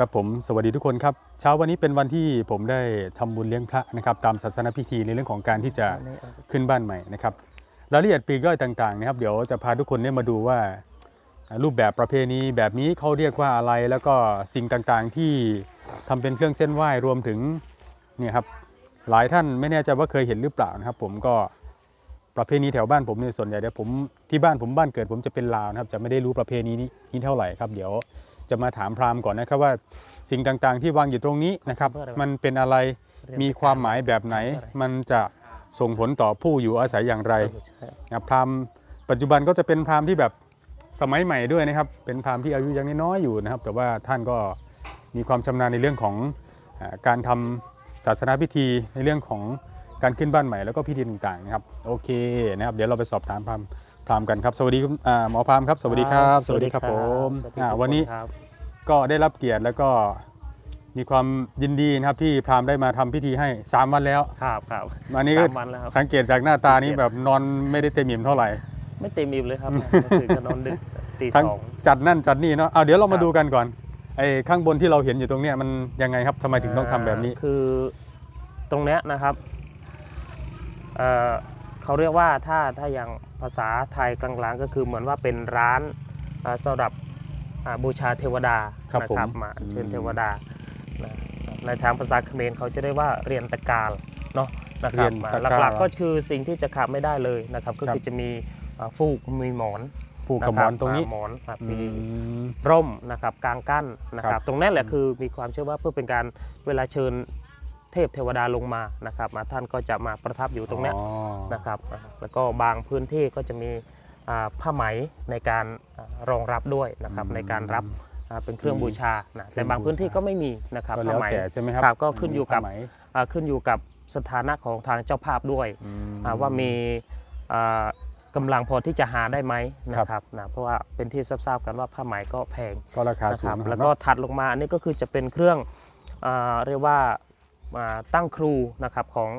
ครับผมสวัสดีทุกคนครับเช้าวันนี้เป็นวันที่ผมได้ทำบุญเลี้ยงพระนะครับตามศาสนพิธีในเรื่องของการที่จะขึ้นบ้านใหม่นะครับรายละเอียดปีกย่อยต่างๆนะครับเดี๋ยวจะพาทุกคนเนี่ยมาดูว่ารูปแบบประเพณีแบบนี้เขาเรียกว่าอะไร แล้วก็สิ่งต่างๆที่ทำเป็นเครื่องเส้นไหว้รวมถึงเนี่ยครับหลายท่านไม่แน่ใจว่าเคยเห็นหรือเปล่านะครับ ผมก็ประเพณีแถวบ้านผมเนี่ยส่วนใหญ่เดี๋ยวผมที่บ้านผมบ้านเกิดผมจะเป็นลาวนะครับจะไม่ได้รู้ประเพณีนี้นี้เท่าไหร่ครับเดี๋ยว จะมาถามพราหมณ์ก่อนนะครับว่าสิ่งต่างๆ ที่วางอยู่ตรงนี้นะครับ มันเป็นอะไรมีความหมายแบบไหน มันจะส่งผลต่อผู้อยู่อาศัยอย่างไรนะครับพราหมณ์ปัจจุบันก็จะเป็นพราหมณ์ที่แบบสมัยใหม่ด้วยนะครับ เป็นพราหมณ์ที่อายุยังน้อยๆอยู่นะครับ แต่ว่าท่านก็มีความชำนาญในเรื่องของอาการทำศาสนาพิธีในเรื่องของการขึ้นบ้านใหม่แล้วก็พิธีต่างๆนะครับโอเคนะครับ เดี๋ยวเราไปสอบถามพราหมณ์พราหมณ์กันครับ สวัสดีคุณอ่าหมอพราหมณ์ครับ สวัสดีครับ สวัสดีครับผมสวัสดีอ่าทุกวันนี้ครับ ก็ได้รับเกียรติแล้วก็มีความยินดีนะครับที่พราหมณ์ได้มาทำพิธีให้สามวันแล้วครับครับวันนี้ก็สามวันแล้วครับ สังเกตจากหน้าตานี้แบบนอนไม่ได้เต็มอิ่มเท่าไหร่ ไม่เต็มอิ่มเลยครับเมื่อคืนก็นอนดึกตีทั้งสอง จัดนั่นจัดนี่เนาะเอาเดี๋ยวเราคมารับ ดูกันก่อนไอ้ข้างบนที่เราเห็นอยู่ตรงเนี้ยมันยังไงครับทำไมถึงต้องทำแบบนี้าคือตรงเนี้ยนะครับเอ่อเขาเรียกว่าถ้าถ้าอย่างภาษาไทยกลางๆก็คือเหมือนว่าเป็นร้านอ่าสำหรับอ่า บูชาเทวดาครับนะผมมาอัญเชิญอืมเทวดานะในทางภาษาเขมรเขาจะเรียกว่าเรียนตะการเนาะนะครับเรียนอ่าตะการหลักๆก็คือสิ่งที่จะขาดไม่ได้เลยนะครับ ก็ครับคือจะมีอ่าฟูกมีหมอนผูกกับหมอนตรงนี้าหมอนครับอืมี ม ร่มนะครับกลางกั้นนะคครัรับบ ตรงนั้นแหละคือมีความเชื่อว่าเพื่อเป็นการเวลาเชิญเทพเทวดาลงมานะครับมาท่านก็จะมาประทับอยู่ตรงเนี้ยอ๋อ นะครับอ่าแล้วก็บางพื้นที่ก็จะมีอ่าผ้าไหมในการอ่า รองรับด้วยนะครับในการรับอ่าเป็นเครื่องบูชานะแต่บางพื้นที่ก็ไม่มีนะครับก็ผ้าแล้วไหมแต่ใช่ไหมครับครับ ก็ขึ้นอยู่กับผ้าไหมอ่าขึ้นอยู่กับสถานะของทางเจ้าภาพด้วยอืมอ่าว่ามีอ่ากำลังพอที่จะหาได้ไหมนะคครับรับนะเพราะว่าเป็นที่ทราบๆกันว่าผ้าไหมก็แพงก็ราคานะสูครังบนะครับแล้วก็เนาะถัดลงมาอันนี้ก็คือจะเป็นเครื่องอาเรียกว่าอ่าตั้งครูนะครับของ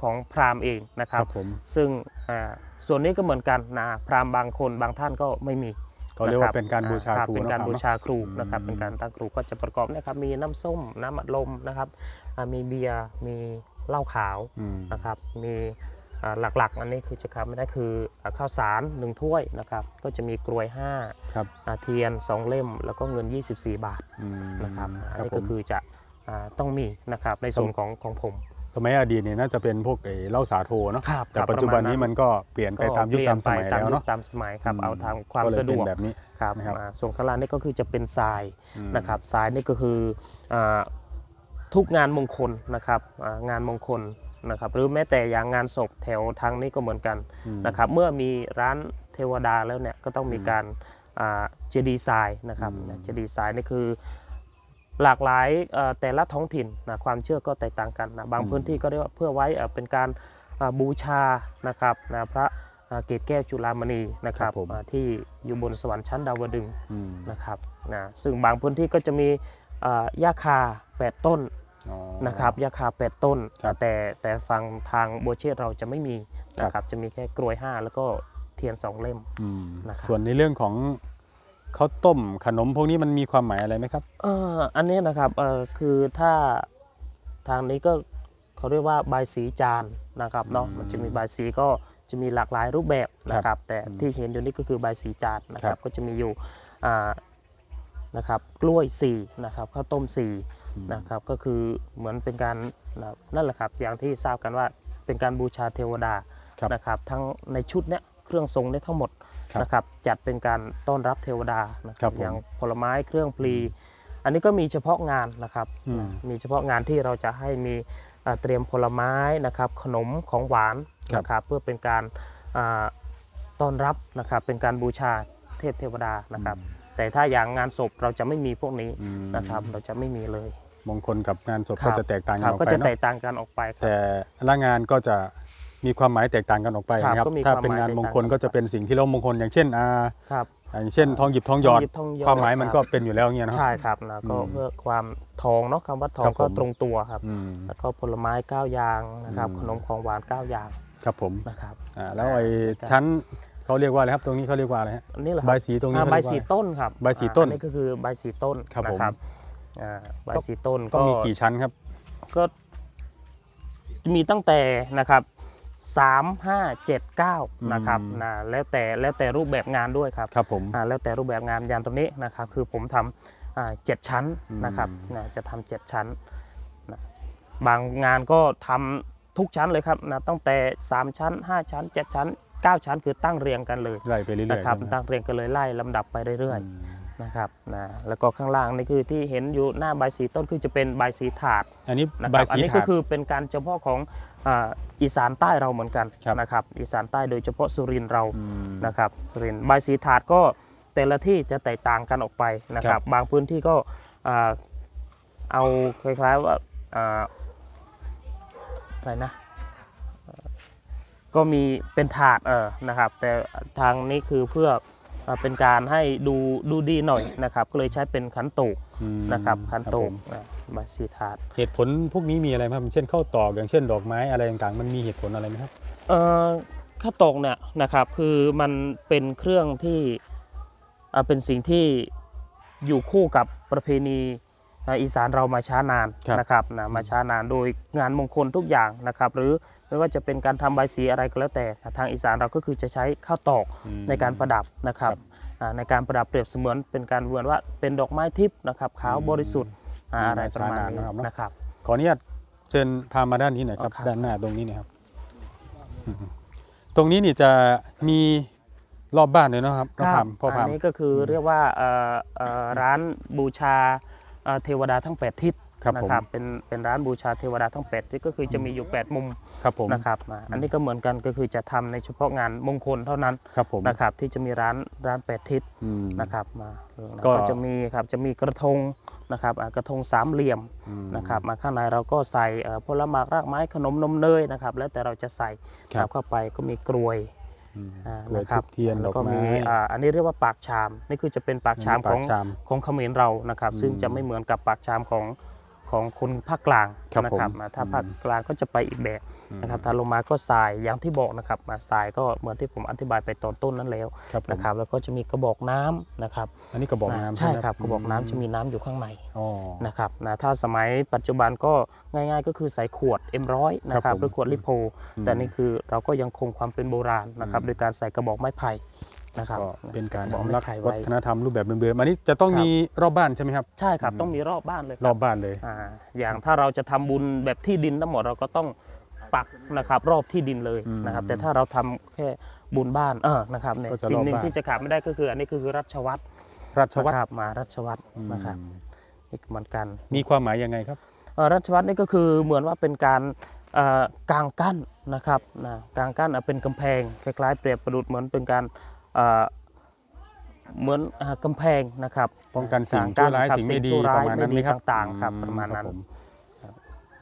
ของพราหมณ์เองนะคครัรับบผมซึ่งอ่าส่วนนี้ก็เหมือนกันนะพราหมณ์บางคนบางท่านก็ไม่มี ก็เรียกว่าเป็นการบูชาอ่ครูเป็นการเนอะบูชาครูอืมนะครับเป็นการตั้งครูก็จะประกอบนะครับมีน้ำส้มน้ำอัดลมนะครับอ่ามีเบียร์มีเหล้าขาวอืมนะครับมีอ่าหลักๆ อันนี้คือจะขาดไม่ได้คืออ่าข้าวสารหนึ่งถ้วยนะครับก็จะมีกลวย5ครับอ่าเทียน 2 เล่มแล้วก็เงิน 24 บาทอืมนะครับคอันรับนี้ผก็มคือจะอ่าต้องมีนะครับในส่วนของของผม สมัยอดีตเนี่ยน่าจะเป็นพวกไอ้เหล้าสาโทเนาะครับแต่ปัจจุบันนี้มันก็เปลี่ยนไปตามยุคตามสมัยตามแล้วยุเนาะคตามสมัยครับอืมเอาทางความก็เลยสะดเป็นวกแบบนี้ครับนะครับ อ่าส่วนข้างล่างนี่ก็คือจะเป็นทรายอืม นะครับทรายนี่ก็คืออาทุกงานมงคลนะครับอ่างานมงคลนะครับหรือแม้แต่อย่างงานศพแถวทางนี้ก็เหมือนกันอืม นะครับเมื่อมีร้านเทวดาแล้วเนี่ยก็ต้องมีอืมการเจดีไซน์นะครับอืม เจดีไซน์นี่คือ หลากหลายเอ่อแต่ละท้องถิ่นนะความเชื่อก็แตกต่างกันนะบางพื้นที่ก็เรียกว่าเพื่อไว้เอ่อเป็นการอ่าบูชานะครับนะพระอ่าเกศแก้วจุฬามณีนะครับครับผมอ่าที่อยู่บนสวรรค์ชั้นดาวดึงส์อืมนะครับนะซึ่งบางพื้นที่ก็จะมีอ่าหญ้าคา 8 ต้นอ๋อนะครับหญ้าคา 8 ต้นครับแต่แต่ฝั่งทางโบวเชษเราจะไม่มีนะคครัรับบจะมีแค่กลวย 5 แล้วก็เทียน 2 เล่มอืมนะครับส่วนในเรื่องของ ข้าวต้มขนมพวกนี้มันมีความหมายอะไรไหมครับเอ่ออันนี้นะครับเอ่อคือถ้าทางนี้ก็เขาเรียกว่าบายสีจานนะครับเนาะอืมมันจะมีบายสีก็จะมีหลากหลายรูปแบบนะครับ แต่อืมที่เห็นอยู่นี่ก็คือบายสีจานนะคครัรับบก็จะมีอยู่อ่านะครับกล้วย4นะครับข้าวต้ม4นะครับก็คือเหมือนเป็นการนะนั่นแหละครับอย่างที่ทราบกันว่าเป็นการบูชาเทวดาครับนะครับทั้งในชุดเนี้ยเครื่องทรงเนี่ยทั้งหมดครับ นะครับจัดเป็นการต้อนรับเทวดานะคครัรับบผมอย่างผลไม้เครื่องพลี อันนี้ก็มีเฉพาะงานนะครับอืมมีเฉพาะงานที่เราจะให้มีอ่าเตรียมผลไม้นะครับขนมของหวานครับนะครับเพื่อเป็นการอ่าต้อนรับนะครับเป็นการบูชาเทพเทวดานะครับ แต่ถ้าอย่างงานศพเราจะไม่มีพวกนี้อืมนะครับเราจะไม่มีเลยมงคลกับงานศพครัก็บจะแตกต่างคกันรับออกก็ไปจะแตเนาะกต่างกันออกไปครับแต่ละงานก็จะ มีความหมายแตกต่างกันออกไปครับนะครับก็มีถ้าความเป็นหมายงานมงคลแตกต่างก็จะเป็นสิ่งที่เรามงคลอย่างเช่นอ่าครับ อย่างเช่น ทองหยิบทองหยอด ทองหยอดความหมายมันก็ครับเป็นอยู่แล้วเงี้ยเนาะใช่ครับนะก็อืมเพื่อความทองเนาะคำว่าทอครังบก็ผมตรงตัวครับ อืม แล้วก็ผลไม้เก้าอย่างนะครับ อืม ขนมของหวานเก้าอย่างครับผมนะครับอ่าแล้วไอ้ครับชั้นเขาเรียกว่าอะไรครับตรงนี้เขาเรียกว่าอะไรฮะอันนี้เหรอคใบรับสีตรงนี้อ่าเขาใบเรียกว่าสีอะไร ต้นครับใบสีต้นอันนี้ก็คือใบสีต้นครับผม นะครับอ่าใบายสีต้นต้อก็งมีกี่ชั้นครับ ก็ มีตั้งแต่นะครับ สามห้าเจ็ดเก้านะครับอืมนะแล้วแต่แล้วแต่รูปแบบงานด้วยครับครับผมอ่าแล้วแต่รูปแบบงานอย่างตรงนี้นะครับ คือผมทำอ่าเจ็ดชั้นอืมนะครับนะจะทำเจ็ดชั้นนะบางงานก็ทำทุกชั้นเลยครับนะตั้งแต่ 3 ชั้น 5 ชั้น 7 ชั้น 9 ชั้นคือตั้งเรียงกันเลยไล่ไปเรื่อยๆนะครับใช่ไหมตั้งเรียงกันเลยไล่ลำดับไปเรื่อยอืมๆ นะครับนะแล้วก็ข้างล่างนี่คือที่เห็นอยู่หน้าใบสีต้นคือจะเป็นใบสีถาดอันนี้นะคใบรับอันสีนี้ถาก็ดคือเป็นการเฉพาะของอ่าอีสานใต้เราเหมือนกันครับ นะครับอีสานใต้โดยเฉพาะสุรินทร์เรา อืม นะครับสุรินทร์ใบสีถาดก็แต่ละที่จะแตกต่างกันออกไปนะคครัรับ บบางพื้นที่ก็อ่าเอาคล้ายๆว่าอ่าอะไรนะเอ่อก็มีเป็นถาดเออนะครับแต่ทางนี้คือเพื่อ อ่าเป็นการให้ดูดูดีหน่อยนะครับ ก็เลยใช้เป็นขันโตกอืมนะครับขันโตผกมอ่าใบสีถาด เหตุผลพวกนี้มีอะไรไหมครับเช่นข้าวตอกอย่างเช่นดอกไม้อะไรต่างๆ มันมีเหตุผลอะไรไหมครับ เอ่อข้าวตอกเนี่ยนะครับคือมันเป็นเครื่องที่อ่าเป็นสิ่งที่อยู่คู่กับประเพณีอ่าอีสานเรามาช้านานครับ นะครับนะมาช้านานโดยงานมงคลทุกอย่างนะครับ หรือ ไม่ว่าจะเป็นการทำใบายสีอะไรก็แล้วแต่ ทางอีสานเราก็คือจะใช้ข้าวตอกอืมในการประดับนะครับครับอ่าในการประดับเปรียบเสมือนเป็นการเหมือนว่าเป็นดอกไม้ทิพย์นะครับขาวอืมบริสุทธิ์อ่าอืมอะไรประมาณมาช้านานนี้นะครับเนอะนะครับ ขออนุญาตเชิญพามาด้านนี้หน่อยครับอ๋อครับด้านหน้าตรงนี้เนะครับอืมตรงนี้นี่จะมีรอบบ้านเลยเนาะครับพ่อพามพ่อพามอันนี้ก็คือเรียกว่าเอ่อเอ่อร้านบูชาเอ่อเทวดาทั้ง8ทิศ ครับนะผม ครับเป็นเป็นร้านบูชาเทวดาทั้ง 8ทิศก็คือจะมีอยู่ 8 มุมครับผมนะครับอ่าอันนี้ก็เหมือนกันก็คือจะทำในเฉพาะงานมงคลเท่านั้นครับผมนะครับที่จะมีร้านร้าน 8 ทิศอืม นะครับมาก็ ก็จะมีครับจะมีกระทงนะครับอ่ากระทงสามเหลี่ยมอืม นะครับมาข้างในเราก็ใส่เอ่อผลไม้รากไม้ขนมนมเนยนะครับแล้วแต่เราจะใส่ครับ เข้าไปก็มีกรวย อืมอ่ากล้วยนะครัทูบเทียนดแล้อวกก็ไม้มีอ่าอันนี้เรียกว่าปากชาม นี่คือจะเป็นปากชามปของชาม ของเขมรเรานะครับอืมซึ่งจะไม่เหมือนกับปากชามของ ของคนภาคกลางครับนะผมอ่าถ้าอืมภาคกลางก็จะไปอีกแบบอืมนะครับถ้าลงมาก็ทรายอย่างที่บอกนะครับมาทรายก็เหมือนที่ผมอธิบายไปตอนต้นนั้นแล้วครับผม นะครับแล้วก็จะมีกระบอกน้ำนะครับอันนี้กระบอกน้ำใช่ไหมครับกระบอกน้ำจะมีน้ำอยู่ข้างในอ๋อ นะครับนะถ้าสมัยปัจจุบันก็ง่ายๆ ก็คือใส่ขวด M100 นะคครัรับบผมหรือขวดลิโพอืมแต่นี่คือเราก็ยังคงความเป็นโบราณนะครับอืม โดยการใส่กระบอกไม้ไผ่ นะครับก็เป็นการใส่ระบอกอนุไม้รักษ์ไผ่วัไว้ฒนธรรมรูปแบบเดิมๆอันนี้จะต้องครับมีรอบบ้านใช่ไหมครับ ใช่ครับอืมต้องมีรอบบ้านเลยครรัอบบ้านเลยอ่าอย่างถ้าเราจะทำบุญแบบที่ดินทั้งหมดเราก็ต้องปักนะครับ รอบที่ดินเลยอืมนะครับ แต่ถ้าเราทำแค่บุญบ้านเออนะครับเนี่ยก็จะสิ่งหนึ่รอบงบ้านที่จะขาดไม่ได้ก็คือ อันนี้คือรัชวัตรราชวัตรนะครับมารัชวัตรอืมนะครับนี่เหมือนกันมีความหมายยังไงครับเอ่อรัชวัตรนี่ก็คือเหมือนว่าเป็นการเอ่อกางกั้นนะครับนะกางกั้นอะเป็นกำแพงคล้ายๆ เปรียบประดุษเหมือนเป็นการ เอ่อเหมือนอ่ากำแพงนะครับป้องกันสิ่งกชั่วร้ายคบสิ่งไม่ดีชั่วปร้าระยมาณนั้นไหมไม่ดีครับต่างๆครับอืประมาณนั้นคบผ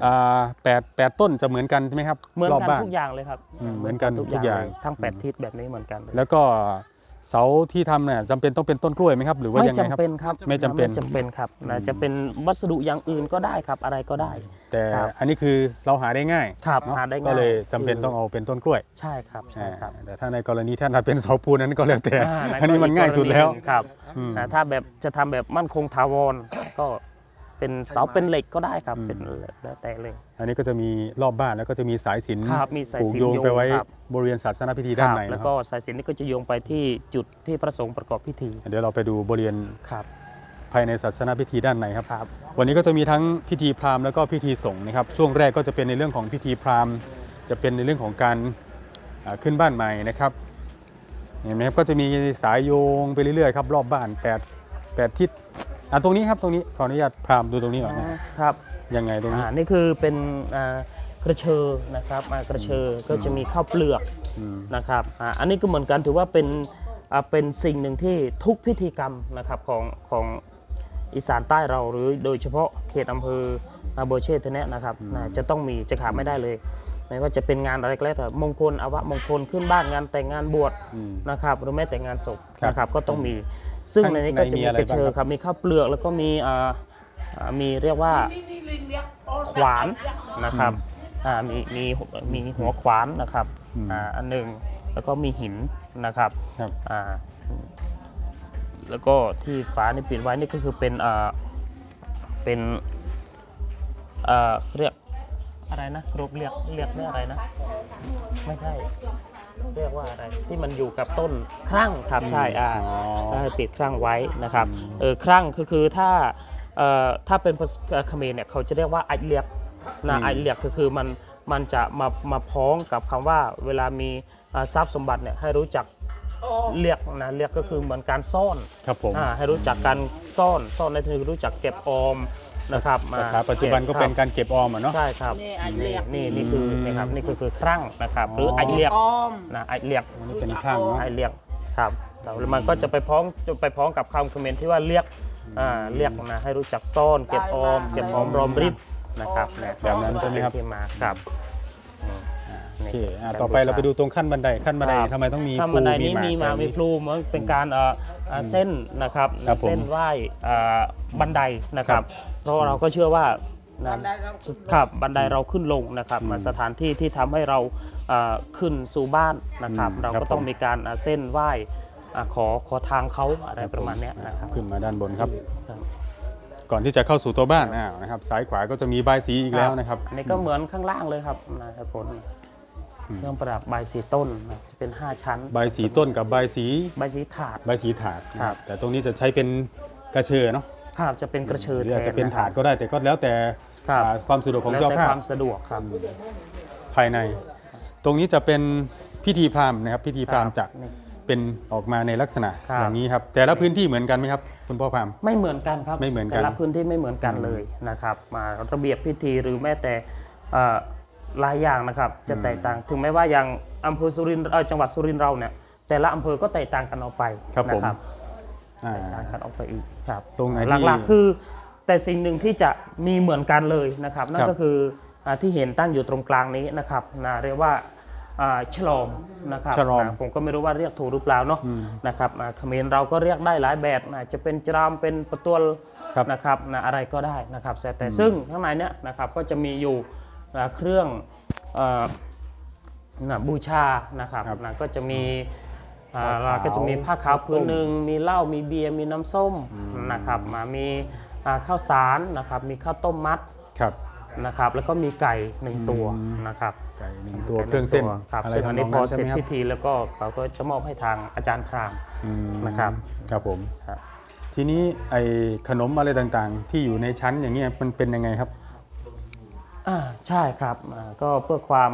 อ่าแปดแปดต้นจะเหมือนกันใช่ไหมครับเหมือนรอบกันบ้านทุกอย่างเลยครับอืมเหมือนกันทุกอย่างเลทั้งแปดทิศแบบนี้เหมือนกันเลยแล้วก็ เสาที่ทำเนี่ยจำเป็นต้องเป็นต้นกล้วยไหมครับ หรือว่าไม่ยังไงครับจำเป็นครับไม่จำเป็น ไม่จำเป็นครับนะอืมจะเป็นวัสดุอย่างอื่นก็ได้ครับ อะไรก็ได้ แต่ครับ อันนี้คือเราหาได้ง่ายครับเนอะหาได้ง่ายก็เลยจำเป็นคือต้องเอาเป็นต้นกล้วยใช่ครับใช่ครับ อ่าแต่ถ้าในกรณีท่านเป็นเสาปูนนั้นก็แล้วแต่าอันนี้มันง่ายสุดแล้วกรณีหนึ่งครับอืมอ่าถ้าแบบจะทำแบบมั่นคงถาวรก็ เป็นเสาเป็นเหล็กก็ได้ครับอืมเป็นแล้วแต่เลย อันนี้ก็จะมีรอบบ้านแล้วก็จะมีสายสิญจนครับมีสายผูกสิญจน์โยงไปไว้โยงครับ บริเวณศาสนพิธีด้านในแล้นะวคก็รับสายสิญจนนี่ก็จะโยงไปที่จุดที่ประสงค์ประกอบพิธีเดี๋ยวเราไปดูบริเวณครับภายในศาสนพิธีด้านในครับ ครับ วันนี้ก็จะมีทั้งพิธีพราหมณ์แล้วก็พิธีสงฆ์นะครับ ช่วงแรกก็จะเป็นในเรื่องของพิธีพราหมณ์ จะเป็นในเรื่องของการอ่าขึ้นบ้านใหม่นะครับเห็นไหมครับก็จะมีสายโยงไปเรื่อยๆครับรอบบ้านแปดแปดทิศ อะตรงนี้ครับตรงนี้ขออนุญาตพราหมณ์ดูตรงนี้ก่อนนะครับยังไงตรงนี้อ่านี่คือเป็นอ่ากระเชอนะครับอ่ากระเชอก็จะมีข้าวเปลือกอืมนะครับอ่าอันนี้ก็เหมือนกันถือว่าเป็นอ่าเป็นสิ่งหนึ่งที่ทุกพิธีกรรมนะครับของของอีสานใต้เราหรือโดยเฉพาะเขตอำเภออาโบเชตเนะนะครับนะจะต้องมีจะขาดไม่ได้เลยไม่ว่าจะเป็นงานอะไรก็แล้วแต่มงคลอวะมงคลขึ้นบ้านงานแต่งงานบวชอืมนะครับหรือแม้แต่งานศพครับนะครับก็ต้องมี ซึ่งข้างในนี้ก็จะในมีมีอะไรกระเชอบ้างครับครับมีข้าวเปลือกแล้วก็มีอ่าอ่ามีเรียกว่าขวานนะครับอ่ามีมีมีหัวขวานนะครับอืมอ่าอันหนึ่งแล้วก็มีหินนะครับครับอ่าแล้วก็ที่ฝานี่ปิดไว้นี่ก็คือเป็นอ่าเป็นเป็นเอ่อเรียกอะไรนะรูปเรียกเรียกเรียกอะไรนะ ไม่ใช่ เรียกว่าอะไรที่มันอยู่กับต้นครั่งครับใช่อ่าอ๋อได้ติดครั่งไว้นะครับเออครั่งคือคือถ้าเอ่อถ้าเป็นภาษาเขมรเนี่ยเขาจะเรียกว่าไอเลียกนะไอเลียกก็คือมันมันจะมามาพ้องกับคำว่าเวลามีเอ่อทรัพย์สมบัติเนี่ยให้รู้จักเรียกนะเรียกก็คือเหมือนการซ่อน ครับผม อ่าให้รู้จักการซ่อนซ่อนในที่นี้รู้จักเก็บออม นะครับภาษาปัจจุบันก็เป็นการเก็บออมอะเนาะ ใช่ครับนี่ไอเลียกนี่นี่คือนี่ครับนี่คือคือครั่งนะครับ หรือไอเลียกออม นะไอเลียกอันนี้เป็นข้างเนาะ ไอเลียกครับแล้วมันก็จะไปพ้องจะไปพ้องกับคำคอมเมนต์ที่ว่าเรียกอ่าเรียกนะให้รู้จักซ่อนเก็บออม เก็บหอมรอมริบนะครับเนี่ยแบบนั้นใช่ไหมครับ ที่มาครับ โอเคอะต่อไปเราไปดูตรงขั้นบันไดขั้นบันไดครับ ทำไมต้องมีถ้าบันไดนี้หมีมาอะไรมีพลูเหมือนเป็นการเอ่อเอ่อเส้นนะครับครับผมเส้นไหว้เอ่อบันไดนะครัครับบเพราะเราก็เชื่อว่านะบันไดเราขึ้นครับบันไดเราขึ้นลงนะครับมาสถานที่ที่ทำให้เราเอ่อขึ้นสู่บ้านนะครับ อืมเราครัก็บต้องผม มีการอะเส้นไหว้อะขอขอทางเขาอะไรประมาณเนี้ยนะครับ ขึ้นมาด้านบนครับ ครับ ก่อนที่จะเข้าสู่ตัวบ้านอ้าวนะครับซ้ายขวาก็จะมีบายสีอีกแล้วนะครับ อันนี้ก็เหมือนข้างล่างเลยครับนะครับผล เครื่องประดับใบายสีต้นนะจะเป็น 5 ชั้น ใบสีต้นกับใบสีใบสีถาด ใบสีถาดนะคครัรับ บแต่ตรงนี้จะใช้เป็นกระเชอเนาะครับจะเป็นกระเชิหดรืออาจจะเป็นแทถาดก็ได้แต่ก็แล้วแต่ครับอ่าความสะดวกของแล้วเจ้าแต่ภาคพวามสะดวกครับ ภายใน ตรงนี้จะเป็นพิธีพราหมณ์นะครับพิธีพราหมณ์คจะบนี่เป็นออกมาในลักษณะครับ อย่างนี้ครับแต่ละพื้นที่เหมือนกันไหมครับคุณพ่อพราหมณ์ ไม่เหมือนกันครับไม่เหมือนกันแต่ละพื้นที่ไม่เหมือนกันเลยนะครับมาระเบียบพิธีหรือแม้แต่เอ่อ หลายอย่างนะครับจะแตกต่าง ถึงแม้ว่าอย่างอำเภอสุรินทร์เอ่อจังหวัดสุรินทร์เราเนี่ยแต่ละอำเภอก็แตกต่างกันออกไปครับผม นะอ่าแตกต่างกันออกไปอีกครับตรงไหนที่หลักๆคือ แต่สิ่งหนึ่งที่จะมีเหมือนกันเลยนะครับ นั่ครันบก็คืออ่าที่เห็นตั้งอยู่ตรงกลางนี้นะครับนะเรียกว่าอ่าฉลอมนะครับฉลอมนะผมก็ไม่รู้ว่าเรียกถูกหรือเปล่าเนาะอืมนะครับอ่าเขมรเราก็เรียกได้หลายแบบนะจะเป็นจรามเป็นประตวลครับนะครับนะอะไรก็ได้นะครับแต่แต่ซึ่งข้างในเนี้ยนะครับก็จะมีอยู่อ่า เครื่องเอ่อนะบูชานะครับครับนะก็จะมีอ่าผ้าขาวก็จะมีผ้าขาวพื้นหนึ่งมีเหล้ามีเบียร์มีน้ำส้มนะครับมามีอ่าข้าวสารนะครับมีข้าวต้มมัดครับนะครับแล้วก็มีไก่หนึ่งตัวนะครับไก่หนึ่งตัวเครื่องเส้นครับอะไรซึ่งอันทำนนี้องพอนั้นเสใช่ร็ไหจมครับพิธีแล้วก็เขาก็จะมอบให้ทางอาจารย์พราหมณ์อืมนะครับครับผมครับทีนี้ไอ้ขนมอะไรต่างๆ ที่อยู่ในชั้นอย่างเงี้ยมันเป็นยังไงครับ อ่าใช่ครับอ่าก็เพื่อความ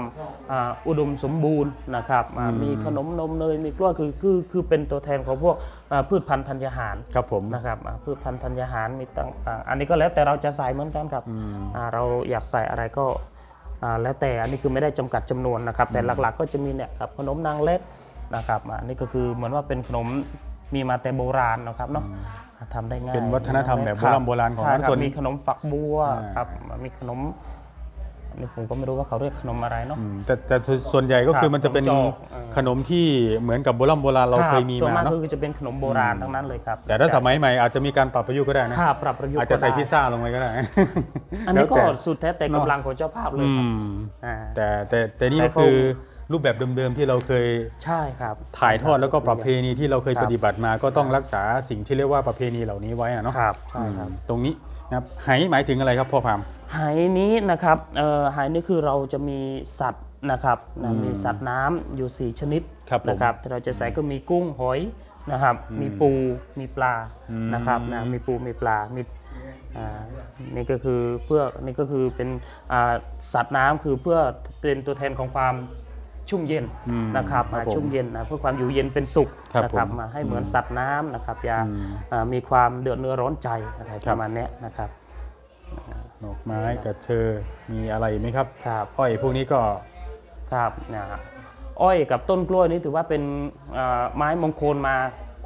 อ่าอุดมสมบูรณ์นะครับอ่ามีขนมนมเนยมีกล้วยคือคือคือเป็นตัวแทนของพวกอ่าพืชพันธุ์ธัญญาหารครับผม นะครับอ่าพืชพันธุ์ธัญญาหารมีต่างๆอันนี้ก็แล้วแต่เราจะใส่เหมือนกันครับอืมอ่าเราอยากใส่อะไรก็อ่าแล้วแต่อันนี้คือไม่ได้จำกัดจำนวนนะครับ แต่หลักๆก็จะมีเนี่ยครับขนมนางเล็ดนะครับอ่าอันนี้ก็คือเหมือนว่าเป็นขนมมีมาแต่โบราณนะครับเนาะอ่าทำได้ง่ายเป็นวัฒนธรรมแบบโบราณโบราณของใช่นั้นครับส่วน มีขนมฝักบัวอ่าครับมีขนม อันนี้ผมก็ไม่รู้ว่าเขาเรียกขนมอะไรเนาะ อืมแต่แต่ส่วนใหญ่ก็คือมันจะเป็นขนมจอกเออ ขนมที่เหมือนกับโบราณโบราณเรารับเคยมีส่วนากมามเนาะคือจะเป็นขนมโบราณทั้งนั้นเลยครับแต่ถ้าสมัยใหม่อาจจะมีการปรับประยุกต์ก็ได้นะถ้าปรับประยุกต์อาจจะใส่ได้พิซซ่าลงไปก็ได้ อันนี้ก็แล้วแต่ สุดแท้แต่กำลังของเจ้าภาพเลยอืครับมอ่า แต่แต่แต่นี่แต่ก็เขาคือรูปแบบเดิมๆที่เราเคยใช่ครับ ถ่ายทอดแล้วก็ประเพณีที่เราเคยครับ ปฏิบัติมาก็ต้องรักษาสิ่งที่เรียกว่าประเพณีเหล่านี้ไว้อะเนาะครับใช่ครับอืมตรงนี้ นะครับไหหมายถึงอะไรครับพ่อพามหายนี้นะครับเอ่อหายนี้คือเราจะมีสัตว์นะครับนะมีสัตว์น้ำอยู่ 4 ชนิดครับผมนะครับที่เราจะใส่ก็มีกุ้งหอยนะครับ มีปูมีปลาอืม นะครับนะมีปูมีปลามีอ่านี่ก็คือเพื่อนี่ก็คือเป็นอ่าสัตว์น้ำคือเพื่อเป็นตัวแทนของความ ชุ่มเย็นอืมนะครับครับมาผมชุ่มเย็นนะเพื่อความอยู่เย็นเป็นสุขครับนะครับผมมาให้เหมือนสัตว์น้ำนะครับอย่าอืมอ่ามีความเดือดเนื้อร้อนใจอะไรคปรับ ระมาณเนี้ยนะครับดอกไม้กระเชอมีอะไรอีกไหมครับครับ อ้อยพวกนี้ก็ ครับนะฮะอ้อยกับต้นกล้วยนี่ถือว่าเป็นเอ่อไม้มงคลมา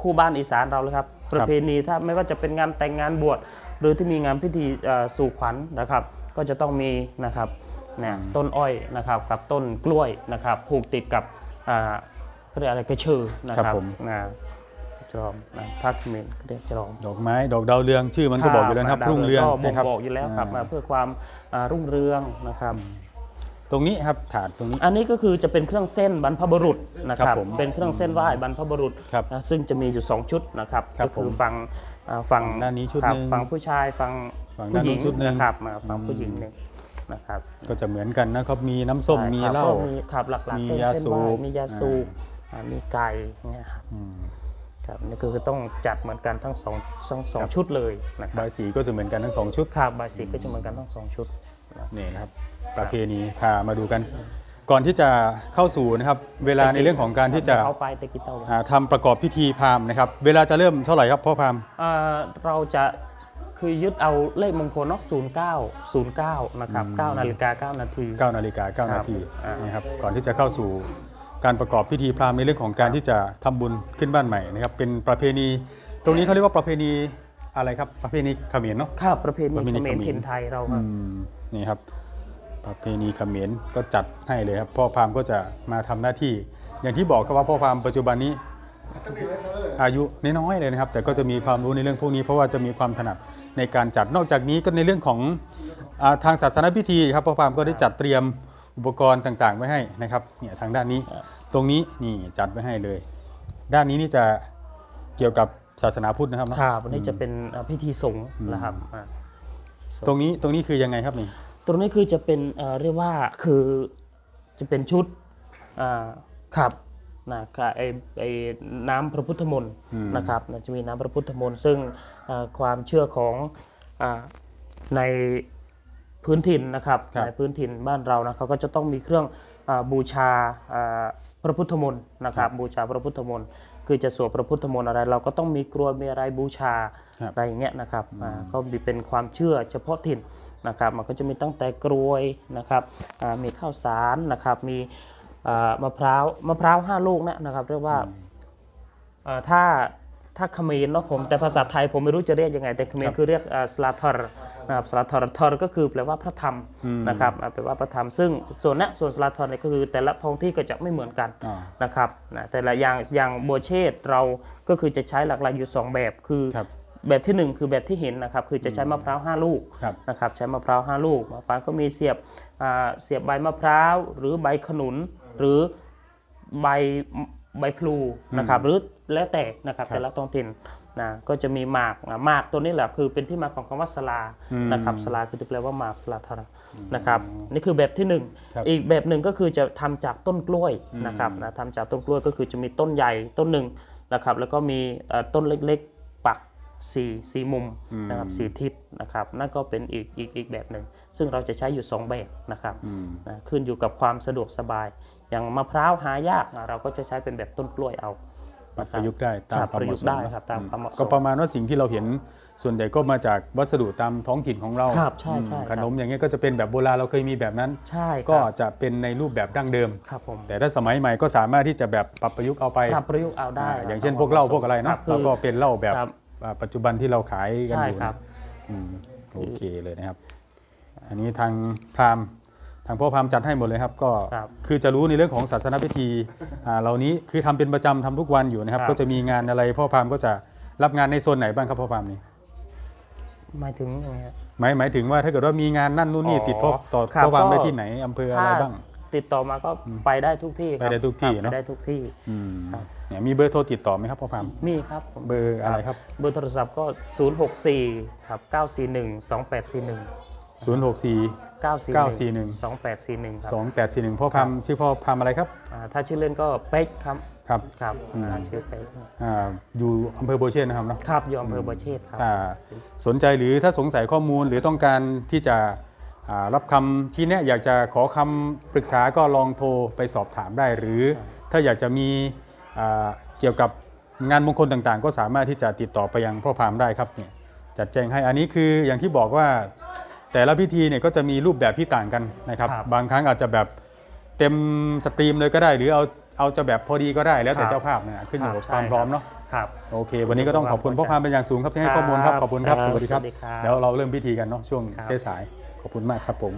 คู่บ้านอีสานเราเลยครับ ประเพณีถ้าไม่ว่าจะเป็นงานแต่งงานบวชหรือที่มีงานพิธีเอ่อสู่ขวัญนะครับ ก็จะต้องมีนะครับเนี่ยต้นอ้อยนะครับกับต้นกล้วยนะครับผูกติดกับอ่าเขาเรียกอะไรกระเชือนะคครัรับบผมนะจรอมนะทักเมนเรียกจรอมดอกไม้ดอกดาวเรืองชื่อมันก็บอกอยู่แล้วนะครับดาวรุ่งเรืองก็บ่งนะครับบอกอยู่แล้วครับอ่ามาเพื่อความอ่ารุ่งเรืองนะครับ ตรงนี้ครับถาดตรงนี้ อันนี้ก็คือจะเป็นเครื่องเส้นบรรพบุรุษนะคครัรับบผมเป็นเครื่องเส้นไหว้บรรพบุรุษครับนะซึ่งจะมีอยู่ 2 ชุดนะครับครับก็คือผมฝั่งอ่าฝั่งด้านนี้ชุดครับหนึ่งฝั่งผู้ชายฝั่งฝั่งผู้ด้านหญินู้งนชุดหนึ่งนะครับมาฝั่งอืมผู้หญิงหนึ่ง นะครับก็จะเหมือนกันนะครับ มีน้ำส้มใช่มีครับเหล้า ก็มีครับหลักๆมีเป็นยาเส้นสูไหว้บมียาสูบอ่ามีไก่เนี่ยครับอืมครับนี่คือต้องจัดเหมือนกันทั้งสองสองสองครับชุดเลยนะครับใบายสีก็จะเหมือนกันทั้งสองชุด ครับบายสีก็จะเหมือนกันทั้งสองชุดนะ นี่นะครับประเพณีพามาดูกัน ก่อนที่จะเข้าสู่นะครับ เวลาในเรื่องของการที่จะเอาไปตะกี้เตาอ่าทำประกอบพิธีพราหมณ์นะครับ เวลาจะเริ่มเท่าไหร่ครับพ่อพราหมณ์ อ่าเราจะ คือยึดเอาเลขมงคลเนาะศูนย์เก้าศูนย์เก้านะครับเก้านาฬิกาเก้านาที 9นาฬิกา9นาทีอ่านนะครับก่อนที่จะเข้าสู่การประกอบพิธีพราหมณ์ในเรื่องของการที่จะทำบุญขึ้นบ้านใหม่นะครับเป็นประเพณี ตรงนี้เขาเรียกว่าประเพณีอะไรครับประเพณีเขมรเนาะข้าประเพณีประเพณีเขมรเขมรถิ่นไทยเราคอืรับมนี่ครับ ประเพณีเขมรก็จัดให้เลยครับพ่อพราหมณ์ก็จะมาทำหน้าที่ อย่างที่บอกครับว่าพ่อพราหมณ์ปัจจุบันนี้ อายุน้อยๆเลยนะครับ แต่ก็จะมีความรู้ในเรื่องพวกนี้ เพราะว่าจะมีความถนัดในการจัดนอกจากนี้ก็ในเรื่องของอาทางศาสนพิธีครับพ่อพราหมณ์ก็ได้จัดเตรียมอุปกรณ์ต่างๆ ไว้ให้นะครับเนี่ยทางด้านนี้ ตรงนี้นี่จัดไว้ให้เลย ด้านนี้นี่จะเกี่ยวกับศาสนาพุทธนะครับเนอะครับวันนี้จะเป็นอ่าพิธีสงฆ์นะครับอ่า ตรงนี้ตรงนี้คือยังไงครับนี่ ตรงนี้คือจะเป็นเอ่อเรียกว่าคือจะเป็นชุดอ่าครับ นะครับไอไอน้ำพระพุทธมนต์นะครับนะจะมีน้ำพระพุทธมนต์ซึ่งอ่าความเชื่อของอาในพื้นถิ่นนะครับครับในพื้นถิ่นบ้านเรานะเขาก็จะต้องมีเครื่องอาบูชาอ่าพระพุทธมนต์นะครับ บูชาพระพุทธมนต์คือจะสวดพระพุทธมนต์อะไร เราก็ต้องมีกรวยมีอะไรบูชาครับอะไรอย่างเงี้ยนะครับอ่าก็มีเป็นความเชื่อเฉพาะถิ่นนะครับ มันก็จะมีตั้งแต่กรวยนะครับอ่ามีข้าวสารนะครับมีอ่า มะพร้าวมะพร้าวห้าลูกเนะนะครับ เรียกว่าอ่าถ้าถ้าเขมรเนาะผมแต่ภาษาไทยผมไม่รู้จะเรียกยังไง แต่เขมครรับคือเรียกสลาทอร์นะครับสลาทอร์ทอร์ก็คือแปลว่าพระธรรมอืมนะครับอ่าแปลว่าพระธรรมซึ่งส่วนเนี้ยส่วนสลาทอร์เนี่ยก็คือ แต่ละท้องที่ก็จะไม่เหมือนกันอ่านะครับนะแต่ละอย่างอย่างโบวเชตเราก็คือจะใช้หลักๆอยู่ 2 แบบคือครับแบบที่ 1 คือแบบที่เห็นนะครับคือจะใช้มะพร้าว5ลูกครับนะครับใช้มะพร้าว5ลูกมะพร้าวก็มีเสียบอ่าเสียบใบมะพร้าวหรือใบขนุน หรือใบใบพลูนะครับหรือแล้วแต่นะครับครับแต่ละท้องถิ่นนะก็จะมีหมากอะหมากตัวนี้แหละคือเป็นที่มาของคำว่าสลาอืมนะครับสลาคือแปลว่าหมากสลาทาระนะครับนี่คือแบบที่หนึ่งครับอีกแบบหนึ่งก็คือจะทำจากต้นกล้วยอืมนะครับนะทำจากต้นกล้วยก็คือจะมีต้นใหญ่ต้นหนึ่งนะครับแล้วก็มีเอ่อต้นเล็กๆปักสี่สี่มุมนะครับสี่ทิศนะครับนั่นก็เป็นอีกอีกอีกแบบหนึ่ง ซึ่งเราจะใช้อยู่สองแบบนะครับอืมนะขึ้นอยู่กับความสะดวกสบาย อย่างมะพร้าวหายากนะเราก็จะใช้เป็นแบบต้นกล้วยเอาปรับนคปบระยุกต์ได้ตามครับความประเหยุมาะกสต์มได้ครับตามความเหมาะสมก็ประมาณว่าสิ่งที่เราเห็นส่วนใหญ่ก็มาจากวัสดุตามท้องถิ่นของเราครับใช่ใช่อืมคขรับนมอย่างเงี้ยก็จะเป็นแบบโบราณเราเคยมีแบบนั้น ใช่ครับก็จะเป็นในรูปแบบดั้งเดิมครับผมแต่ถ้าสมัยใหม่ก็สามารถที่จะแบบปรับประยุกต์เอาไปครับประยุกต์เอาได้อ่าครับอย่างเช่นพวกเหล้าพวกอะไรคเนาะบเราคือก็เป็นเหล้าแบบครับอ่าปัจจุบันที่เราขายกันใช่อยู่ครันะบอืมโอเคเลยนะครับ อันนี้ทางพราหมณ์ทางพ่อพราหมณ์จัดให้หมดเลยครับ ก็ครับคือจะรู้ในเรื่องของศาสนพิธีอ่าเหล่านี้คือทำเป็นประจำทำทุกวันอยู่นะครับ ครับ ก็จะมีงานอะไรพ่อพราหมณ์ก็จะรับงานในโซนไหนบ้างครับพ่อพราหมณ์นี่หมายถึงยังไงฮะหมายหมายถึงว่าถ้าเกิดว่ามีงานนั่นนู่นนี่อ๋อติดพ่อต่อครับพ่อพราหมณ์ก็ ได้ที่ไหนอำเภออะไรบ้าง ติดต่อมาก็ไปได้ทุกที่ครับไปได้ทุกที่ครับเนอะ ไปได้ทุกที่ อืมครับ เนี่ยมีเบอร์โทรติดต่อไหมครับพ่อพราหมณ์มีครับผมเบอร์อะไรครับ เบอร์โทรศัพท์ก็ 064 ครับ 941 2841 064 941 2841ครับ2841พ่อพราหมณ์ชื่อพ่อพราหมณ์อะไรครับ อ่าถ้าชื่อเล่นก็เป๊กครับครับ ครับอืม อ่าชื่อเป๊กอ่าอยู่อำเภอโบวเชษนะครับเนาะครับอยู่อำเภอบัวเชษฐ์ครับ ถ้าสนใจหรือถ้าสงสัยข้อมูลหรือต้องการที่จะอ่ารับคำที่แนะอยากจะขอคำปรึกษาก็ลองโทรไปสอบถามได้ หรือถ้าอยากจะมีอ่าเกี่ยวกับงานมงคลต่างๆ ก็สามารถที่จะติดต่อไปยังพ่อพราหมณ์ได้ครับเนี่ยจัดแจงให้อันนี้คืออย่างที่บอกว่า แต่ละพิธีเนี่ยก็จะมีรูปแบบที่ต่างกันนะครับ ครับบางครั้งอาจจะแบบเต็มสตรีมเลยก็ได้ หรือเอาเอาจะแบบพอดีก็ได้แล้วแต่ครับเจ้าภาพเนี่ยขึ้นอยู่กับใช่ความพร้อมเนาะครับ โอเค วันนี้ก็ต้องขอบคุณพ่อพามเป็นอย่างสูงครับที่ให้ข้อมูลครับขอบคุณครับครับสวัสดีครับสวัสดีครับเดี๋ยวเราเริ่มพิธีกันเนาะช่วงครับ สายๆขอบคุณมากครับผม